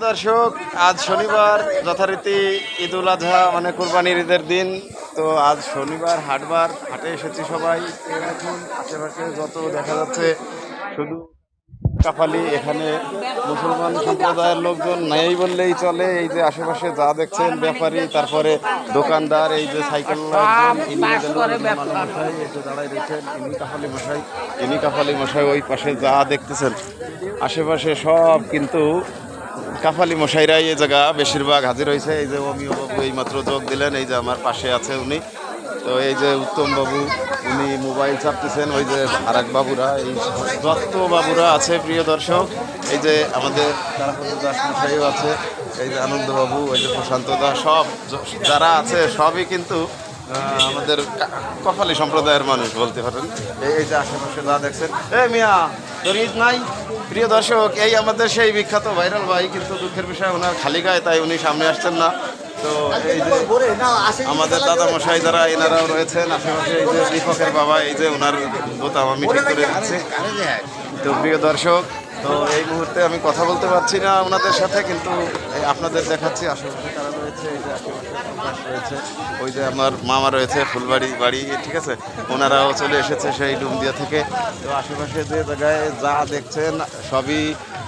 দর্শক, আজ শনিবার, যথারীতি ঈদ উল আজহা মানে কোরবানির ঈদের দিন। তো আজ শনিবার, হাটবার, হাটে এসেছি সবাই। দেখুন, আশেপাশে যত দেখা যাচ্ছে, শুধু কাপালি, এখানে মুসলমান সম্প্রদায়ের লোকজন নেই বললেই চলে। এই যে আশেপাশে যা দেখছেন ব্যাপারী, তারপরে দোকানদার, এই যে সাইকেল কাপালি মশাই, ইনি কাপালি মশাই, ওই পাশে যা দেখতেছেন, আশেপাশে সব কিন্তু কাফালি মশাইরাই এই জায়গা বেশিরভাগ হাজির হয়েছে। এই যে অমিয় বাবু এই মাত্র যোগ দিলেন, এই যে আমার পাশে আছে উনি। তো এই যে উত্তম বাবু, উনি মোবাইল চাপতেছেন, ওই যে আরাক বাবুরা, এই যত বাবুরা আছে প্রিয় দর্শক। এই যে আমাদের দাস মশাইও আছে, এই যে আনন্দবাবু ওই যে প্রশান্ত দাস সব যারা আছে, সবই কিন্তু আমাদের কপালি সম্প্রদায়ের মানুষ বলতে পারেন। এই এই যে আশেপাশে যা দেখছেন, এ মিয়া তোর ঈদ নাই? প্রিয় দর্শক, এই আমাদের সেই বিখ্যাত ভাইরাল ভাই কিন্তু দুঃখের বিষয়, ওনার খালি গায়ে তাই উনি সামনে আসছেন না। তো এই যে আমাদের দাদা মশাই যারা, এনারাও রয়েছেন, আশেপাশে এই যে দীপকের বাবা, এই যে ওনার বোতাম আমি ঠিক করে দিচ্ছি। তো প্রিয় দর্শক তো এই মুহূর্তে আমি কথা বলতে পারছি না ওনাদের সাথে, কিন্তু আপনাদের দেখাচ্ছি আশেপাশে কারা রয়েছে, এই যে আশেপাশে রয়েছে, ওই যে আমার মামা রয়েছে, ফুলবাড়ি বাড়ি, ঠিক আছে? ওনারাও চলে এসেছে সেই ডুমদিয়া থেকে। তো আশেপাশে যে জায়গায় যা দেখছেন, সবই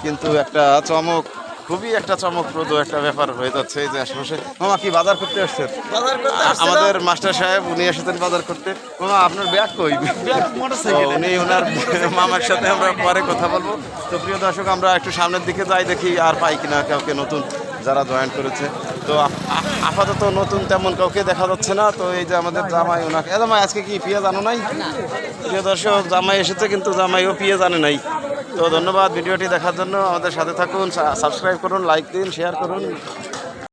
কিন্তু একটা চমক। খুবই একটা চমকপ্রদ একটা ব্যাপার হয়ে যাচ্ছে এই যে আশেপাশে। মামা কি বাজার করতে আসছেন? আমাদের মাস্টার সাহেব উনি এসেছেন বাজার করতে। মামা আপনার ব্যাগ কই? উনি ওনার মামার সাথে আমরা পরে কথা বলব। তো প্রিয় দর্শক আমরা একটু সামনের দিকে যাই দেখি আর পাই কিনা কাউকে নতুন যারা জয়েন করেছে। তো আপাতত নতুন তেমন কাউকে দেখা যাচ্ছে না। তো এই যে আমাদের জামাই ওনাকে এ জামাই আজকে কি পিয়া জানো নাই? প্রিয় দর্শক জামাই এসেছে কিন্তু জামাইও পেঁয়াজ জানে নাই। তো ধন্যবাদ ভিডিওটি দেখার জন্য। আমাদের সাথে থাকুন সাবস্ক্রাইব করুন লাইক দিন শেয়ার করুন।